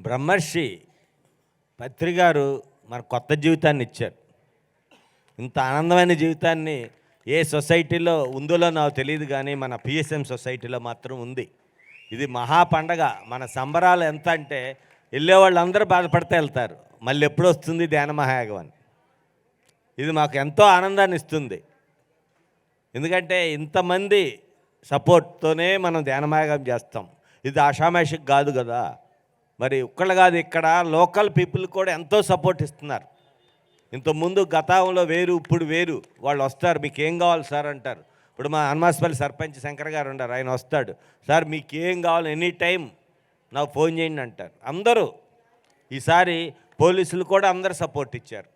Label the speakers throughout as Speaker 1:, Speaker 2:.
Speaker 1: బ్రహ్మర్షి పత్రి గారు మన కొత్త జీవితాన్ని ఇచ్చారు. ఇంత ఆనందమైన జీవితాన్ని ఏ సొసైటీలో ఉందో నాకు తెలియదు కానీ మన పిఎస్ఎం సొసైటీలో మాత్రం ఉంది. ఇది మహా పండగ. మన సంబరాలు ఎంత అంటే వెళ్ళే వాళ్ళందరూ బాధపడితే వెళ్తారు. మళ్ళీ ఎప్పుడు వస్తుంది ధ్యాన మహాయాగం అని. ఇది మాకు ఎంతో ఆనందాన్ని ఇస్తుంది. ఎందుకంటే ఇంతమంది సపోర్ట్తోనే మనం ధ్యానమాయగం చేస్తాం. ఇది ఆషామాషిక్ కాదు కదా. మరి ఒక్కళ్ళు కాదు ఇక్కడ లోకల్ పీపుల్ కూడా ఎంతో సపోర్ట్ ఇస్తున్నారు. ఇంతకుముందు గతంలో వేరు ఇప్పుడు వేరు. వాళ్ళు వస్తారు మీకు ఏం కావాలి సార్ అంటారు. ఇప్పుడు మా హనుమాస్పల్లి సర్పంచ్ శంకర్ గారు ఉన్నారు ఆయన వస్తాడు. సార్ మీకు ఏం కావాలి ఎనీ టైం నాకు ఫోన్ చేయండి అంటారు. అందరూ ఈసారి పోలీసులు కూడా అందరు సపోర్ట్ ఇచ్చారు.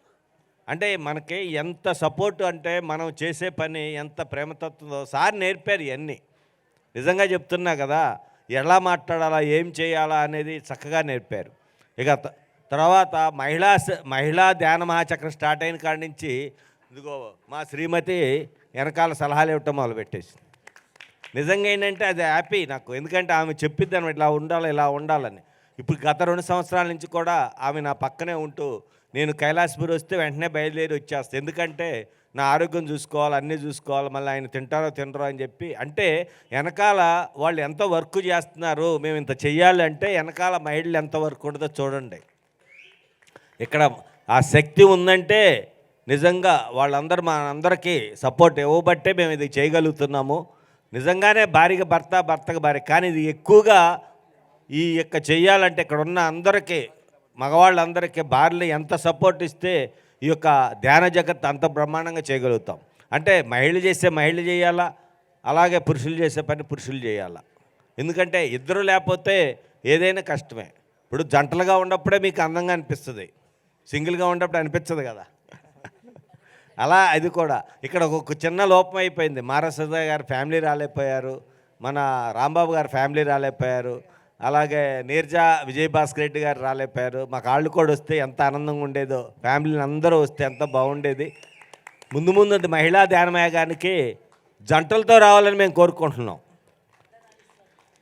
Speaker 1: అంటే మనకి ఎంత సపోర్ట్ అంటే మనం చేసే పని ఎంత ప్రేమతత్వంతో సార్ నేర్పారు ఇవన్నీ. నిజంగా చెప్తున్నా కదా ఎలా మాట్లాడాలా ఏం చేయాలా అనేది చక్కగా నేర్పారు. ఇక త- తర్వాత మహిళా మహిళా ధ్యాన మహాచక్రం స్టార్ట్ అయిన కాడి నుంచి ఇదిగో మా శ్రీమతి వెనకాల సలహాలు ఇవ్వటం మొదలుపెట్టేసింది నిజంగా ఏంటంటే అది హ్యాపీ నాకు. ఎందుకంటే ఆమె చెప్పిద్ది అనమాట ఇలా ఉండాలి ఇలా ఉండాలని. ఇప్పుడు గత రెండు సంవత్సరాల నుంచి కూడా ఆమె నా పక్కనే ఉంటూ నేను కైలాసపురి వస్తే వెంటనే బయలుదేరి వచ్చేస్తాను ఎందుకంటే నా ఆరోగ్యం చూసుకోవాలి అన్నీ చూసుకోవాలి మళ్ళీ ఆయన తింటారో తినరో అని చెప్పి. అంటే వెనకాల వాళ్ళు ఎంత వర్క్ చేస్తున్నారు మేము ఇంత చెయ్యాలి అంటే వెనకాల మహిళలు ఎంత వర్క్ ఉంటుందో చూడండి. ఇక్కడ ఆ శక్తి ఉందంటే నిజంగా వాళ్ళందరూ మా అందరికీ సపోర్ట్ ఇవ్వబట్టే మేము ఇది చేయగలుగుతున్నాము. నిజంగానే భారీగా భర్త భర్తకు భార్య కానీ ఇది ఎక్కువగా ఈ యొక్క చెయ్యాలంటే ఇక్కడ ఉన్న అందరికీ మగవాళ్ళందరికీ భార్యలు ఎంత సపోర్ట్ ఇస్తే ఈ యొక్క ధ్యాన జగత్ అంత బ్రహ్మాండంగా చేయగలుగుతాం. అంటే మహిళ చేసే మహిళ చేయాలా? అలాగే పురుషులు చేసే పని పురుషులు చేయాలా? ఎందుకంటే ఇద్దరు లేకపోతే ఏదైనా కష్టమే. ఇప్పుడు జంటలుగా ఉన్నప్పుడే మీకు అందంగా అనిపిస్తుంది. సింగిల్గా ఉన్నప్పుడు అనిపించదు కదా. అలా అది కూడా. ఇక్కడ ఒక చిన్న లోపం అయిపోయింది. మారసద గారి ఫ్యామిలీ రాలేకపోయారు. మన రాంబాబు గారి ఫ్యామిలీ రాలేకపోయారు. అలాగే నీర్జా విజయభాస్కర్ రెడ్డి గారు రాలేపారు. మా కాళ్ళు కూడా వస్తే ఎంత ఆనందంగా ఉండేదో ఫ్యామిలీని అందరూ వస్తే ఎంత బాగుండేది. ముందు ముందు మహిళా ధ్యానమయగానికి జంటలతో రావాలని మేము కోరుకుంటున్నాం.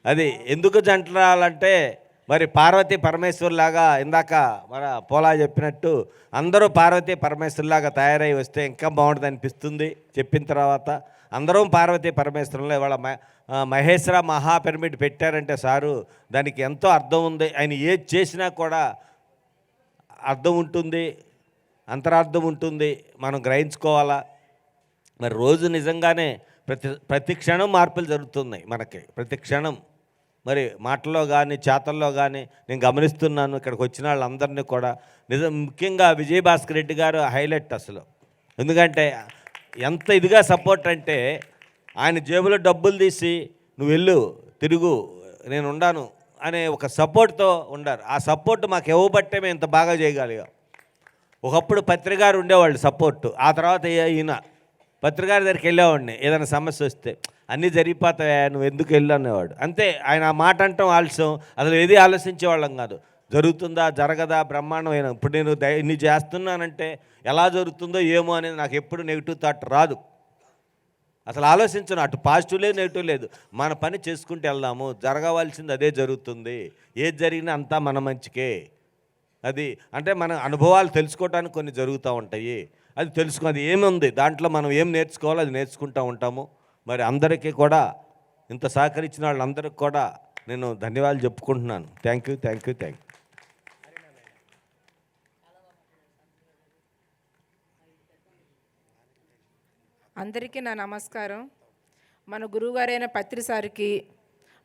Speaker 1: అది ఎందుకు జంట రావాలంటే మరి పార్వతీ పరమేశ్వర్లాగా ఇందాక మన పోలా చెప్పినట్టు అందరూ పార్వతీ పరమేశ్వర్లాగా తయారై వస్తే ఇంకా బాగుంటుంది అనిపిస్తుంది చెప్పిన తర్వాత. అందరం పార్వతీ పరమేశ్వరంలో. ఇవాళ మహేశ్వర మహాపిరమిడ్ పెట్టారంటే సారు దానికి ఎంతో అర్థం ఉంది. ఆయన ఏది చేసినా కూడా అర్థం ఉంటుంది అంతరార్థం ఉంటుంది. మనం గ్రహించుకోవాలా? మరి రోజు నిజంగానే ప్రతి ప్రతి క్షణం మార్పులు జరుగుతున్నాయి మనకి. ప్రతి క్షణం. మరి మాటల్లో కానీ చేతల్లో కానీ నేను గమనిస్తున్నాను ఇక్కడికి వచ్చిన వాళ్ళందరినీ కూడా. నిజం ముఖ్యంగా విజయభాస్కర్ రెడ్డి గారు హైలైట్ అసలు. ఎందుకంటే ఎంత ఇదిగా సపోర్ట్ అంటే ఆయన జేబులో డబ్బులు తీసి నువ్వు వెళ్ళు తిరుగు నేను ఉండాను అనే ఒక సపోర్ట్తో ఉండారు. ఆ సపోర్ట్ మాకు ఇవ్వబట్టే మేము ఇంత బాగా చేయగలిగాం. ఒకప్పుడు పత్రికారు ఉండేవాళ్ళు సపోర్ట్. ఆ తర్వాత ఈయన పత్రికారి దగ్గరికి వెళ్ళేవాడిని. ఏదైనా సమస్య వస్తే అన్నీ జరిగిపోతాయా? నువ్వు ఎందుకు వెళ్ళు అనేవాడు. అంతే ఆయన ఆ మాట అంటాం ఆలస్యం. అసలు ఏది ఆలోచించేవాళ్ళం కాదు. జరుగుతుందా జరగదా బ్రహ్మాండమైన ఇప్పుడు నేను ఇన్ని చేస్తున్నానంటే ఎలా జరుగుతుందో ఏమో అనేది నాకు ఎప్పుడు నెగిటివ్ థాట్ రాదు. అసలు ఆలోచించను అటు పాజిటివ్ లేదు నెగిటివ్ లేదు. మన పని చేసుకుంటూ వెళ్దాము జరగవలసింది అదే జరుగుతుంది. ఏది జరిగినా అంతా మన మంచికే. అది అంటే మన అనుభవాలు తెలుసుకోవడానికి కొన్ని జరుగుతూ ఉంటాయి. అది తెలుసుకో అది ఏముంది? దాంట్లో మనం ఏం నేర్చుకోవాలో అది నేర్చుకుంటూ ఉంటాము. మరి అందరికీ కూడా ఇంత సహకరించిన వాళ్ళందరికీ కూడా నేను ధన్యవాదాలు చెప్పుకుంటున్నాను. Thank you thank you thank you
Speaker 2: అందరికీ నా నమస్కారం. మన గురువుగారైన పత్రి సార్కి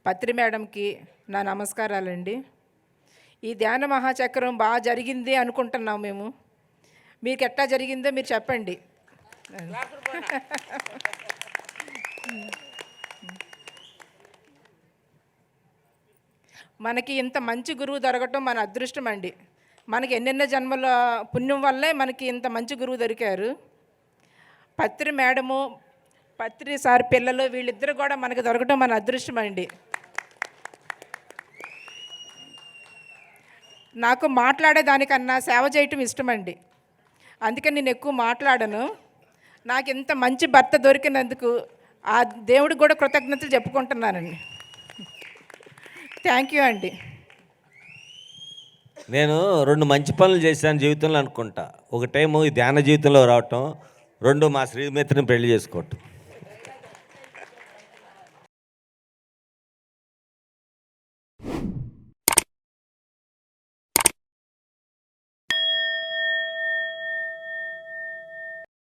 Speaker 2: పత్రి మేడంకి నా నమస్కారాలండి. ఈ ధ్యాన మహాచక్రం బాగా జరిగింది అనుకుంటున్నాం మేము. మీకు ఎట్టా జరిగిందో మీరు చెప్పండి. మనకి ఇంత మంచి గురువు దొరకటం మన అదృష్టం అండి. మనకి ఎన్నెన్నో జన్మల పుణ్యం వల్లే మనకి ఇంత మంచి గురువు దొరికారు. పత్రి మేడము పత్రి సార్ పిల్లలు వీళ్ళిద్దరు కూడా మనకి దొరకటం మన అదృష్టం అండి. నాకు మాట్లాడేదానికన్నా సేవ చేయటం ఇష్టమండి. అందుకని నేను ఎక్కువ మాట్లాడను. నాకు ఇంత మంచి భర్త దొరికినందుకు ఆ దేవుడికి కూడా కృతజ్ఞతలు చెప్పుకుంటున్నానండి. థ్యాంక్ యూ అండి.
Speaker 1: నేను రెండు మంచి పనులు చేశాను జీవితంలో అనుకుంటా. ఒకటేమో ఈ ధ్యాన జీవితంలో రావటం రెండు మా శ్రీమిత్రిని పెళ్ళి చేసుకోవటం.